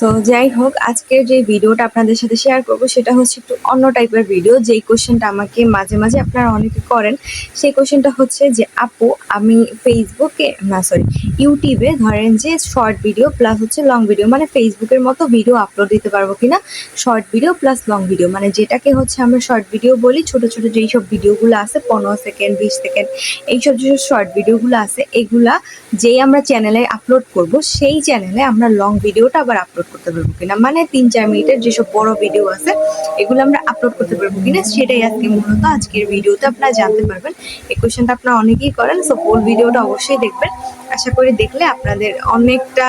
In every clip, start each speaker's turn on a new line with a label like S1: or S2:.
S1: So যাই হোক, আজকের যে ভিডিওটা আপনাদের সাথে শেয়ার করব, সেটা হচ্ছে একটু অন্য টাইপের ভিডিও যেই কোশ্চেনটা আমাকে মাঝে মাঝে আপনারা অনেকে করেন, সেই কোশ্চেনটা হচ্ছে যে, আপু, আমি ফেসবুকে না সরি ইউটিউবে ধরেন যে শর্ট ভিডিও প্লাস হচ্ছে লং ভিডিও মানে ফেসবুকের মতো ভিডিও আপলোড দিতে পারব কিনা? Short video plus long video মানে যেটাকে হচ্ছে আমরা শর্ট ভিডিও বলি, ছোট ছোট যেই সব ভিডিওগুলো আছে, পনেরো সেকেন্ড বিশ সেকেন্ড এইসব যেসব শর্ট ভিডিওগুলো আছে, এগুলা যেই আমরা চ্যানেলে আপলোড করব, সেই চ্যানেলে আমরা লং ভিডিওটা আবার আপলোড করতে পারব কিনা? মানে তিন, চার মিনিটের যেসব বড় ভিডিও আছে, এগুলো আমরা আপলোড করতে পারব কিনা, সেটাই আজকে মূলত আজকের ভিডিওতে আপনারা জানতে পারবেন। এই কোয়েশ্চেনটা আপনারা অনেকেই করেন সো ফুল ভিডিওটা অবশ্যই দেখবেন। আশা করি দেখলে আপনাদের অনেকটা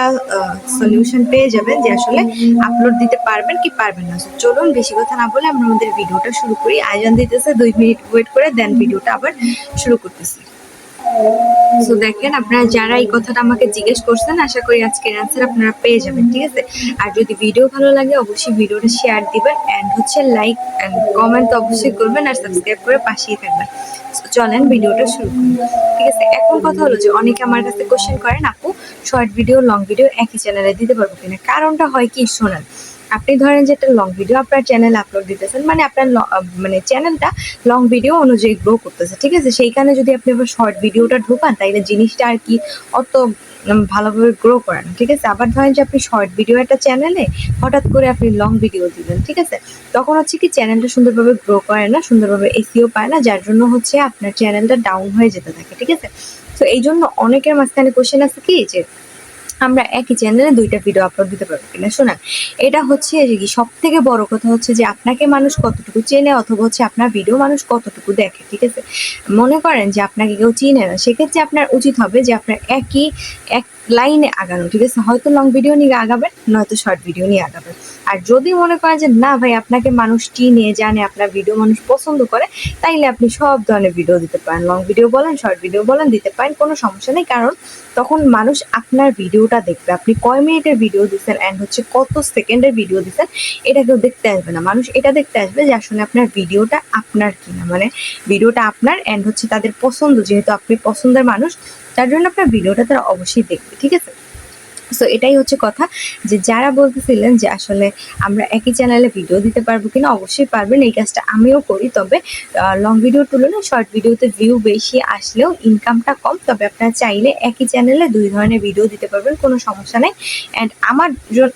S1: সলিউশন পেয়ে যাবেন যে আসলে আপলোড দিতে পারবেন কি পারবেন না। চলুন বেশি কথা না বলে আমরা আমাদের ভিডিওটা শুরু করি। আয়োজন দিতেছে, দুই মিনিট ওয়েট করে দেন ভিডিওটা আবার শুরু করতেছি। সো দেখেন, আপনারা যারা এই কথাটা আমাকে জিজ্ঞেস করছেন, আশা করি আজকের অ্যান্সার আপনারা পেয়ে যাবেন, ঠিক আছে? আর যদি ভিডিও ভালো লাগে, অবশ্যই ভিডিওটা শেয়ার দিবেন অ্যান্ড হচ্ছে লাইক অ্যান্ড কমেন্ট তো অবশ্যই করবেন আর সাবস্ক্রাইব করে পাশেই থাকবেন। চলেন ভিডিওটা শুরু ঠিক আছে? এখন কথা হলো যে অনেকে আমার কাছে কোশ্চেন করেন, আপু শর্ট ভিডিও লং ভিডিও একই চ্যানেলে দিতে পারব কিনা? কারণটা হয় কি, শোনেন আপনি ধরেন যে একটা লং ভিডিও আপনার চ্যানেলে আপলোড দিতেছেন মানে আপনার মানে চ্যানেলটা লং ভিডিও অনুযায়ী গ্রো করতেছে, ঠিক আছে? সেইখানে যদি আপনি আবার শর্ট ভিডিওটা ঢোকান, তাইলে জিনিসটা আর কি অত ভালোভাবে গ্রো করে না, ঠিক আছে? আবার ধরেন যে আপনি শর্ট ভিডিও একটা চ্যানেলে হঠাৎ করে আপনি লং ভিডিও দিবেন ঠিক আছে? তখন হচ্ছে কি চ্যানেলটা সুন্দরভাবে গ্রো করে না, সুন্দরভাবে এসিও পায় না, যার জন্য হচ্ছে আপনার চ্যানেলটা ডাউন হয়ে যেতে থাকে, ঠিক আছে? তো এই জন্য অনেকের মাঝখানে কোশ্চেন আছে কি? যে আমরা একই চ্যানেলে দুইটা ভিডিও আপলোড দিতে পারব কিনা? শোনান, এটা হচ্ছে কি সব থেকে বড় কথা হচ্ছে যে আপনাকে মানুষ কতটুকু চেনে অথবা হচ্ছে আপনার ভিডিও মানুষ কতটুকু দেখে, ঠিক আছে? মনে করেন যে আপনাকে কেউ চিনে না, সেক্ষেত্রে আপনার উচিত হবে যে আপনার একই, এক লাইনে আগানো, ঠিক আছে? হয়তো লং ভিডিও নিয়ে আগাবেন, নয়তো শর্ট ভিডিও নিয়ে আগাবেন। আর যদি মনে করেন যে, না ভাই, আপনাকে মানুষ চিনে, জানে, আপনার ভিডিও মানুষ পছন্দ করে, তাইলে আপনি সব ধরনের ভিডিও দিতে পারেন। লং ভিডিও বলেন শর্ট ভিডিও বলেন, দিতে পারেন, কোনো সমস্যা নেই। কারণ তখন মানুষ আপনার ভিডিওটা দেখবে। আপনি কয় মিনিটের ভিডিও দিচ্ছেন অ্যান্ড হচ্ছে কত সেকেন্ডের ভিডিও দিচ্ছেন এটা কেউ দেখতে আসবে না। মানুষ এটা দেখতে আসবে যে, আসলে আপনার ভিডিওটা আপনার কিনা। মানে ভিডিওটা আপনার অ্যান্ড হচ্ছে তাদের পছন্দ। যেহেতু আপনি পছন্দের মানুষ, তার জন্য আপনার ভিডিওটা তারা অবশ্যই দেখবে। ঠিক আছে? সো এটাই হচ্ছে কথা যে যারা বলতেছিলেন যে আসলে আমরা একই চ্যানেলে ভিডিও দিতে পারব কিনা, অবশ্যই পারবেন। এই কাজটা আমিও করি, তবে লং ভিডিওর তুলনায় শর্ট ভিডিওতে ভিউ বেশি আসলেও ইনকামটা কম। তবে আপনারা চাইলে একই চ্যানেলে দুই ধরনের ভিডিও দিতে পারবেন, কোনো সমস্যা নেই। অ্যান্ড আমার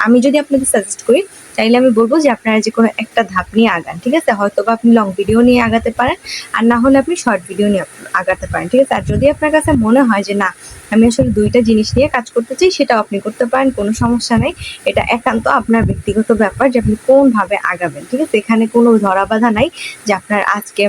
S1: আমি যদি আপনাদের সাজেস্ট করি তাইলে আমি বলব যে আপনারা যে কোনো একটা ধাপ নিয়ে আগান, ঠিক আছে? হয়তো বা আপনি লং ভিডিও নিয়ে আগাতে পারেন, আর না হলে আপনি শর্ট ভিডিও নিয়ে আগাতে পারেন, ঠিক আছে? আর যদি আপনার কাছে মনে হয় যে না, আমি আসলে দুইটা জিনিস নিয়ে কাজ করতে চাই, সেটাও আপনি করতে পারেন, কোনো সমস্যা নেই। এটা একান্ত আপনার ব্যক্তিগত ব্যাপার যে আপনি কোনভাবে আগাবেন, ঠিক আছে? এখানে কোনো ধরা বাধা নাই যে আপনার আজকে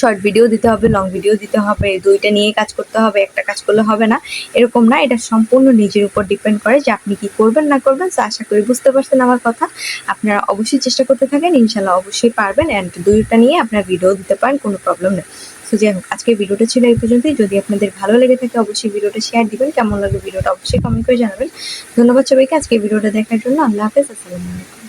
S1: শর্ট ভিডিও দিতে হবে লং ভিডিও দিতে হবে, দুইটা নিয়ে কাজ করতে হবে, একটা কাজ করলে হবে না। এরকম না, এটা সম্পূর্ণ নিজের উপর ডিপেন্ড করে যে আপনি কি করবেন, না করবেন। আশা করি বুঝতে পারছেন আমার কথা। আপনারা অবশ্যই চেষ্টা করতে থাকেন ইনশাল্লাহ অবশ্যই পারবেন অ্যান্ড দুইটা নিয়ে আপনার ভিডিও দিতে পারেন, কোনো প্রবলেম নেই। তো যাই হোক, আজকের ভিডিওটা ছিল এই পর্যন্তই। যদি আপনাদের ভালো লেগে থাকে, অবশ্যই ভিডিওটা শেয়ার দিবেন। কেমন লাগবে ভিডিওটা অবশ্যই কমেন্ট করে জানাবেন। ধন্যবাদ সবাইকে আজকে ভিডিওটা দেখার জন্য। আল্লাহ হাফেজ, আসসালামু আলাইকুম।